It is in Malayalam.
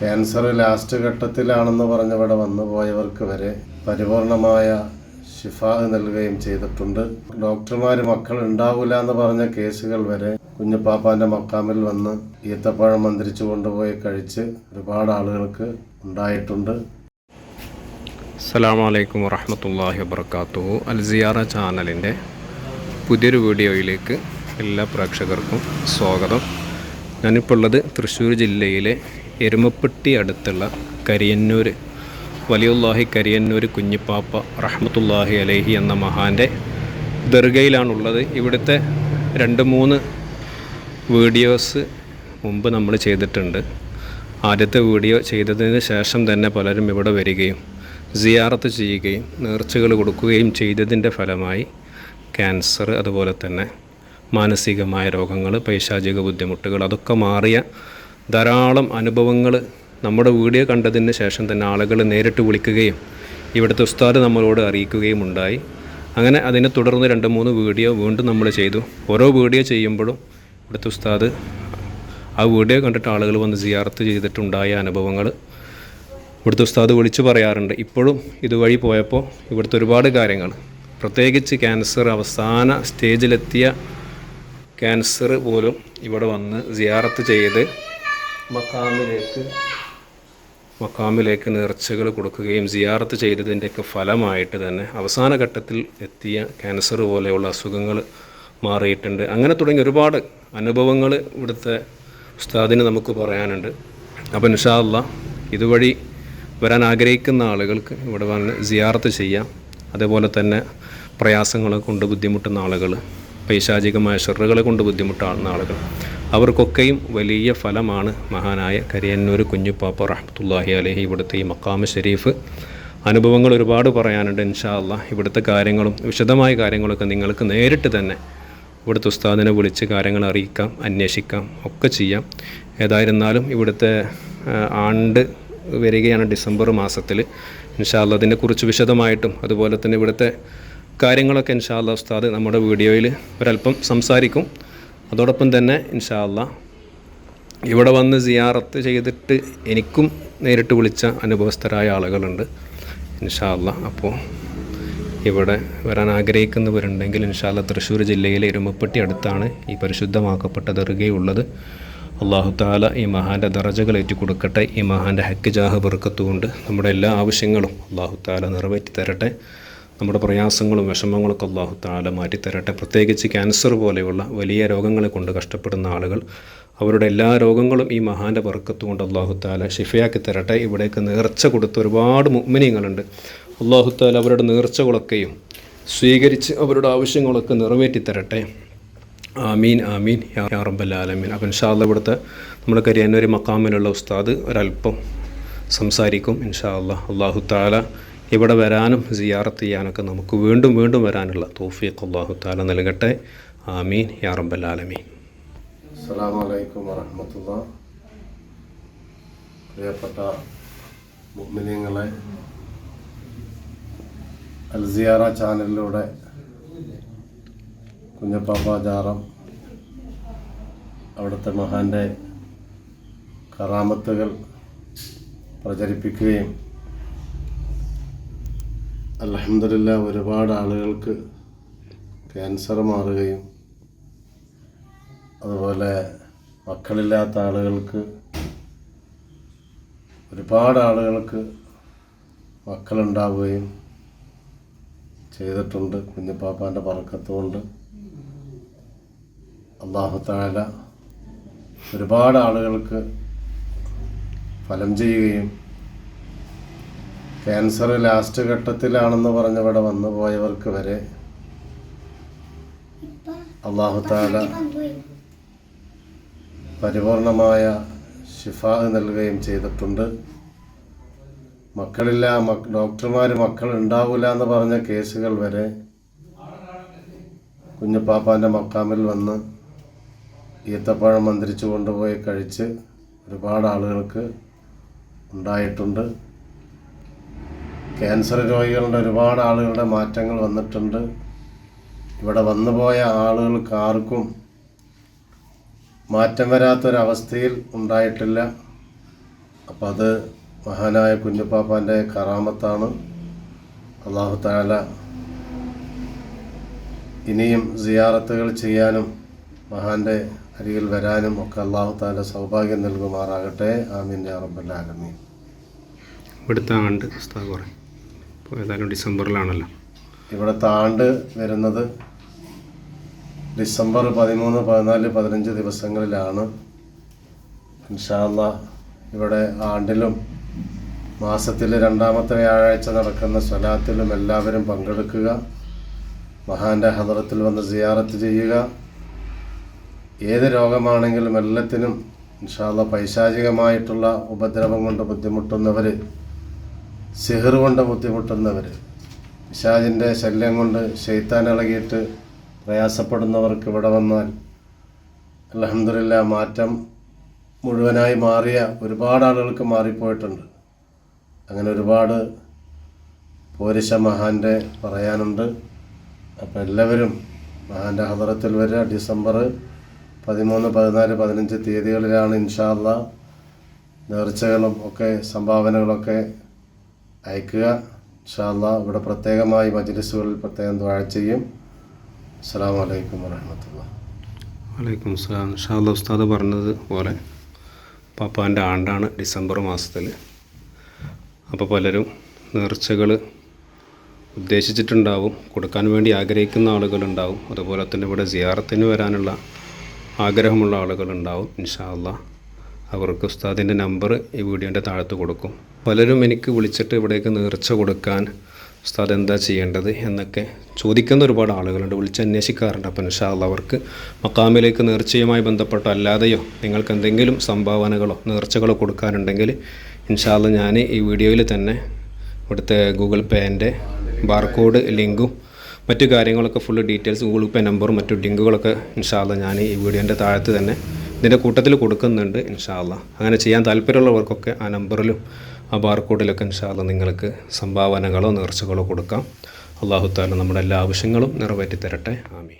ക്യാൻസർ ലാസ്റ്റ് ഘട്ടത്തിലാണെന്ന് പറഞ്ഞ് ഇവിടെ വന്നു പോയവർക്ക് വരെ പരിപൂർണമായ ഷിഫ നൽകുകയും ചെയ്തിട്ടുണ്ട്. ഡോക്ടർമാർ മക്കൾ ഉണ്ടാവില്ല എന്ന് പറഞ്ഞ കേസുകൾ വരെ കുഞ്ഞുപ്പാപ്പാന്റെ മക്കാമിൽ വന്ന് ഈത്തപ്പഴം മന്ത്രിച്ചു കൊണ്ടുപോയി കഴിച്ച് ഒരുപാട് ആളുകൾക്ക് ഉണ്ടായിട്ടുണ്ട്. അസ്സലാമു അലൈക്കും വറഹമത്തല്ലാഹി വബർക്കാത്തു അൽ സിയാറ ചാനലിന്റെ പുതിയൊരു വീഡിയോയിലേക്ക് എല്ലാ പ്രേക്ഷകർക്കും സ്വാഗതം. ഞാനിപ്പോൾ ഉള്ളത് തൃശ്ശൂർ ജില്ലയിലെ എരുമപ്പെട്ടി അടുത്തുള്ള കരിയന്നൂർ വലിയുല്ലാഹി കരിയന്നൂർ കുഞ്ഞിപ്പാപ്പ റഹ്മത്തുല്ലാഹി അലൈഹി എന്ന മഹാന്റെ ദർഗയിലാണുള്ളത്. ഇവിടുത്തെ രണ്ട് മൂന്ന് വീഡിയോസ് മുമ്പ് നമ്മൾ ചെയ്തിട്ടുണ്ട്. ആദ്യത്തെ വീഡിയോ ചെയ്തതിന് ശേഷം തന്നെ പലരും ഇവിടെ വരികയും സിയാറത്ത് ചെയ്യുകയും നേർച്ചകൾ കൊടുക്കുകയും ചെയ്തതിന്റെ ഫലമായി ക്യാൻസർ അതുപോലെ തന്നെ മാനസികമായ രോഗങ്ങൾ പൈശാചിക ബുദ്ധിമുട്ടുകൾ അതൊക്കെ മാറിയ ധാരാളം അനുഭവങ്ങൾ നമ്മുടെ വീഡിയോ കണ്ടതിന് ശേഷം തന്നെ ആളുകൾ നേരിട്ട് വിളിക്കുകയും ഇവിടുത്തെ ഉസ്താദ് നമ്മളോട് അറിയിക്കുകയും ഉണ്ടായി. അങ്ങനെ അതിനെ തുടർന്ന് രണ്ട് മൂന്ന് വീഡിയോ വീണ്ടും നമ്മൾ ചെയ്തു. ഓരോ വീഡിയോ ചെയ്യുമ്പോഴും ഇവിടുത്തെ ഉസ്താദ് ആ വീഡിയോ കണ്ടിട്ട് ആളുകൾ വന്ന് സിയാർത്ത് ചെയ്തിട്ടുണ്ടായ അനുഭവങ്ങൾ ഇവിടുത്തെ ഉസ്താദ് വിളിച്ചു പറയാറുണ്ട്. ഇപ്പോഴും ഇതുവഴി പോയപ്പോൾ ഇവിടുത്തെ ഒരുപാട് കാര്യങ്ങൾ പ്രത്യേകിച്ച് ക്യാൻസർ അവസാന സ്റ്റേജിലെത്തിയ ക്യാൻസർ പോലും ഇവിടെ വന്ന് സിയാറത്ത് ചെയ്ത് മക്കാമിലേക്ക് മക്കാമിലേക്ക് നേർച്ചകൾ കൊടുക്കുകയും സിയാറത്ത് ചെയ്തതിന്റെയൊക്കെ ഫലമായിട്ട് തന്നെ അവസാന ഘട്ടത്തിൽ എത്തിയ ക്യാൻസർ പോലെയുള്ള അസുഖങ്ങൾ മാറിയിട്ടുണ്ട്. അങ്ങനെ തുടങ്ങി ഒരുപാട് അനുഭവങ്ങൾ ഇവിടുത്തെ ഉസ്താദിന് നമുക്ക് പറയാനുണ്ട്. അപ്പോൾ ഇൻഷാല്ല ഇതുവഴി വരാൻ ആഗ്രഹിക്കുന്ന ആളുകൾക്ക് ഇവിടെ വന്ന് സിയാറത്ത് ചെയ്യാം. അതേപോലെ തന്നെ പ്രയാസങ്ങളെ കൊണ്ട് ബുദ്ധിമുട്ടുന്ന ആളുകൾ പൈശാചികമായ ഷെറുകളെ കൊണ്ട് ബുദ്ധിമുട്ടാകുന്ന ആളുകൾ അവർക്കൊക്കെയും വലിയ ഫലമാണ് മഹാനായ കരിയന്നൂർ കുഞ്ഞുപ്പാപ്പ റഹ്മത്തുല്ലാഹി അലഹി ഇവിടുത്തെ ഈ മക്കാമ ഷെരീഫ്. അനുഭവങ്ങൾ ഒരുപാട് പറയാനുണ്ട് ഇൻഷാ അല്ല ഇവിടുത്തെ കാര്യങ്ങളും വിശദമായ കാര്യങ്ങളൊക്കെ നിങ്ങൾക്ക് നേരിട്ട് തന്നെ ഇവിടുത്തെ ഉസ്താദിനെ വിളിച്ച് കാര്യങ്ങൾ അറിയിക്കാം അന്വേഷിക്കാം ഒക്കെ ചെയ്യാം. ഏതായിരുന്നാലും ഇവിടുത്തെ ആണ്ട് വരികയാണ് ഡിസംബർ മാസത്തിൽ. ഇൻഷാ ഇൻഷാല്ല അതിനെക്കുറിച്ച് വിശദമായിട്ടും അതുപോലെ തന്നെ ഇവിടുത്തെ കാര്യങ്ങളൊക്കെ ഇൻഷാ ഇൻഷാല്ല ഉസ്താദ് നമ്മുടെ വീഡിയോയിൽ ഒരല്പം സംസാരിക്കും. അതോടൊപ്പം തന്നെ ഇൻഷാല്ല ഇവിടെ വന്ന് സിയാറത്ത് ചെയ്തിട്ട് എനിക്കും നേരിട്ട് വിളിച്ച അനുഭവസ്ഥരായ ആളുകളുണ്ട് ഇൻഷാല്ല അപ്പോൾ ഇവിടെ വരാൻ ആഗ്രഹിക്കുന്നവരുണ്ടെങ്കിൽ ഇൻഷാല്ല തൃശ്ശൂർ ജില്ലയിലെ ഇരുമപ്പെട്ടി അടുത്താണ് ഈ പരിശുദ്ധമാക്കപ്പെട്ട ദർഗയുള്ളത് അള്ളാഹു താല ഈ മഹാന്റെ ദറജകൾ കൊടുക്കട്ടെ ഈ മഹാന്റെ ഹക്ക് ജാഹ് ബർക്കത്തുകൊണ്ട് നമ്മുടെ എല്ലാ ആവശ്യങ്ങളും അള്ളാഹു താല നിറവേറ്റി തരട്ടെ നമ്മുടെ പ്രയാസങ്ങളും വിഷമങ്ങളൊക്കെ അള്ളാഹു താല മാറ്റിത്തരട്ടെ. പ്രത്യേകിച്ച് ക്യാൻസർ പോലെയുള്ള വലിയ രോഗങ്ങളെ കൊണ്ട് കഷ്ടപ്പെടുന്ന ആളുകൾ അവരുടെ എല്ലാ രോഗങ്ങളും ഈ മഹാന്റെ ബർക്കത്ത് കൊണ്ട് അള്ളാഹു താല ഷിഫയാക്കി തരട്ടെ. ഇവിടേക്ക് നേർച്ച കൊടുത്ത ഒരുപാട് മുഗ്മിനിയങ്ങളുണ്ട് അള്ളാഹു താല അവരുടെ നേർച്ചകളൊക്കെയും സ്വീകരിച്ച് അവരുടെ ആവശ്യങ്ങളൊക്കെ നിറവേറ്റി തരട്ടെ. ആമീൻ ആമീൻ. യാ റബ്ബൽ ആലമീൻ. അപ്പം ഇൻഷാല്ല ഇവിടുത്തെ നമ്മുടെ കരിയാനൊരു മക്കാമിലുള്ള ഉസ്താദ് ഒരല്പം സംസാരിക്കും. ഇൻഷാ അല്ലാ അള്ളാഹു താല ഇവിടെ വരാനും സിയാറത്ത് ചെയ്യാനൊക്കെ നമുക്ക് വീണ്ടും വീണ്ടും വരാനുള്ള തോഫീഖ് അള്ളാഹു താല നൽകട്ടെ. ആമീൻ. യാ അസ്സലാമു അലൈക്കും വറഹമത്തുള്ള. പ്രിയപ്പെട്ട മുഗ്മിനീങ്ങളെ അൽസിയാറ ചാനലിലൂടെ കുഞ്ഞപ്പാപ്പ ജാറം അവിടുത്തെ മഹാന്റെ കറാമത്തുകൾ പ്രചരിപ്പിക്കുകയും അലഹമില്ല ഒരുപാട് ആളുകൾക്ക് ക്യാൻസർ മാറുകയും അതുപോലെ മക്കളില്ലാത്ത ആളുകൾക്ക് ഒരുപാട് ആളുകൾക്ക് മക്കളുണ്ടാവുകയും ചെയ്തിട്ടുണ്ട്. കുഞ്ഞിപ്പാപ്പാന്റെ പറക്കത്തുകൊണ്ട് അള്ളാഹുത്താല ഒരുപാട് ആളുകൾക്ക് ഫലം ചെയ്യുകയും ക്യാൻസർ ലാസ്റ്റ് ഘട്ടത്തിലാണെന്ന് പറഞ്ഞ് ഇവിടെ വന്നു പോയവർക്ക് വരെ അള്ളാഹു താല പരിപൂർണമായ ഷിഫ നൽകുകയും ചെയ്തിട്ടുണ്ട്. മക്കളില്ല മക് ഡോക്ടർമാർ മക്കൾ ഉണ്ടാവില്ല എന്ന് പറഞ്ഞ കേസുകൾ വരെ കുഞ്ഞുപ്പാപ്പാന്റെ മക്കാമിൽ വന്ന് ഈത്തപ്പഴം മന്ത്രിച്ചു കൊണ്ടുപോയി കഴിച്ച് ഒരുപാട് ആളുകൾക്ക് ഉണ്ടായിട്ടുണ്ട്. ക്യാൻസർ രോഗികളുടെ ഒരുപാട് ആളുകളുടെ മാറ്റങ്ങൾ വന്നിട്ടുണ്ട്. ഇവിടെ വന്നുപോയ ആളുകൾക്ക് ആർക്കും മാറ്റം വരാത്തൊരവസ്ഥയിൽ ഉണ്ടായിട്ടില്ല. അപ്പം അത് മഹാനായ കുഞ്ഞുപ്പാപ്പാന്റെ കറാമത്താണ്. അള്ളാഹു താല ഇനിയും സിയാറത്തുകൾ ചെയ്യാനും മഹാന്റെ അരികിൽ വരാനും ഒക്കെ അള്ളാഹു താല സൗഭാഗ്യം നൽകുമാറാകട്ടെ. ആമീൻ ആലമീൻ. ഇവിടുത്തെ ഉസ്താദ് പറയും. ഇപ്പോൾ ഏതായാലും ഡിസംബറിലാണല്ലോ. ഇവിടെ താണ്ട് വരുന്നത് ഡിസംബർ പതിമൂന്ന് പതിനാല് പതിനഞ്ച് ദിവസങ്ങളിലാണ്. ഇവിടെ ആണ്ടിലും മാസത്തിലെ രണ്ടാമത്തെ വ്യാഴാഴ്ച നടക്കുന്ന സ്വലാത്തിലും എല്ലാവരും പങ്കെടുക്കുക. മഹാന്റെ ഹദറത്തിൽ വന്ന് സിയാറത്ത് ചെയ്യുക. ഏത് രോഗമാണെങ്കിലും എല്ലാത്തിനും ഇൻഷാല്ല പൈശാചികമായിട്ടുള്ള ഉപദ്രവം കൊണ്ട് ബുദ്ധിമുട്ടുന്നവർ സിഹർ കൊണ്ട് ബുദ്ധിമുട്ടുന്നവർ പിശാചിന്റെ ശല്യം കൊണ്ട് ശൈത്താൻ ഇളകിയിട്ട് പ്രയാസപ്പെടുന്നവർക്ക് ഇവിടെ വന്നാൽ അലഹമില്ല മാറ്റം മുഴുവനായി മാറിയ ഒരുപാട് ആളുകൾക്ക് മാറിപ്പോയിട്ടുണ്ട്. അങ്ങനെ ഒരുപാട് പോരിശ മഹാന്റെ പറയാനുണ്ട്. അപ്പോൾ എല്ലാവരും മഹാന്റെ ഹദറത്തിൽ വരിക. ഡിസംബർ പതിമൂന്ന് പതിനാല് പതിനഞ്ച് തീയതികളിലാണ് ഇൻഷാല്ല നേർച്ചകളും ഒക്കെ സംഭാവനകളൊക്കെ അയക്കുക. ഇൻഷാല്ല ഇവിടെ പ്രത്യേകമായി മജ്ലിസുകളിൽ പ്രത്യേകം ദ്വാഴ ചെയ്യും. അസ്സാം വലൈക്കും വരഹമത്തുള്ള വലൈക്കും സ്ലാം ഇൻഷാല്ല ഉസ്താദ് പറഞ്ഞത് പോലെ പാപ്പാന്റെ ആണ്ടാണ് ഡിസംബർ മാസത്തിൽ അപ്പോൾ പലരും നേർച്ചകൾ ഉദ്ദേശിച്ചിട്ടുണ്ടാവും. കൊടുക്കാൻ വേണ്ടി ആഗ്രഹിക്കുന്ന ആളുകളുണ്ടാവും. അതുപോലെ തന്നെ ഇവിടെ സിയാറത്തിന് വരാനുള്ള ആഗ്രഹമുള്ള ആളുകളുണ്ടാവും. ഇൻഷാല്ല അവർക്ക് ഉസ്താദിന്റെ നമ്പർ ഈ വീഡിയോന്റെ താഴത്ത് കൊടുക്കും. പലരും എനിക്ക് വിളിച്ചിട്ട് ഇവിടേക്ക് നേർച്ച കൊടുക്കാൻ ഉസ്താദ് എന്താ ചെയ്യേണ്ടത്? എന്നൊക്കെ ചോദിക്കുന്ന ഒരുപാട് ആളുകളുണ്ട്. വിളിച്ച് അന്വേഷിക്കാറുണ്ട്. അപ്പം ഇൻഷാ അല്ലാ അവർക്ക് മക്കാമിലേക്ക് നേർച്ചയുമായി ബന്ധപ്പെട്ടോ അല്ലാതെയോ നിങ്ങൾക്ക് എന്തെങ്കിലും സംഭാവനകളോ നേർച്ചകളോ കൊടുക്കാനുണ്ടെങ്കിൽ ഇൻഷാ അല്ലാ ഞാൻ ഈ വീഡിയോയിൽ തന്നെ ഇവിടുത്തെ ഗൂഗിൾ പേന്റെ ബാർകോഡ് ലിങ്കും മറ്റു കാര്യങ്ങളൊക്കെ ഫുള്ള് ഡീറ്റെയിൽസ് ഗൂഗിൾ പേ നമ്പറും മറ്റു ലിങ്കുകളൊക്കെ ഇൻഷാല്ല ഞാൻ ഈ വീഡിയോന്റെ താഴത്ത് തന്നെ ഇതിന്റെ കൂട്ടത്തിൽ കൊടുക്കുന്നുണ്ട് ഇൻഷാല്ല അങ്ങനെ ചെയ്യാൻ താല്പര്യമുള്ളവർക്കൊക്കെ ആ നമ്പറിലും ആ ബാർകോഡിലൊക്കെ ഇൻഷാല്ല നിങ്ങൾക്ക് സംഭാവനകളോ നേർച്ചകളോ കൊടുക്കാം. അള്ളാഹുത്താല നമ്മുടെ എല്ലാ ആവശ്യങ്ങളും നിറവേറ്റി തരട്ടെ ആമീൻ.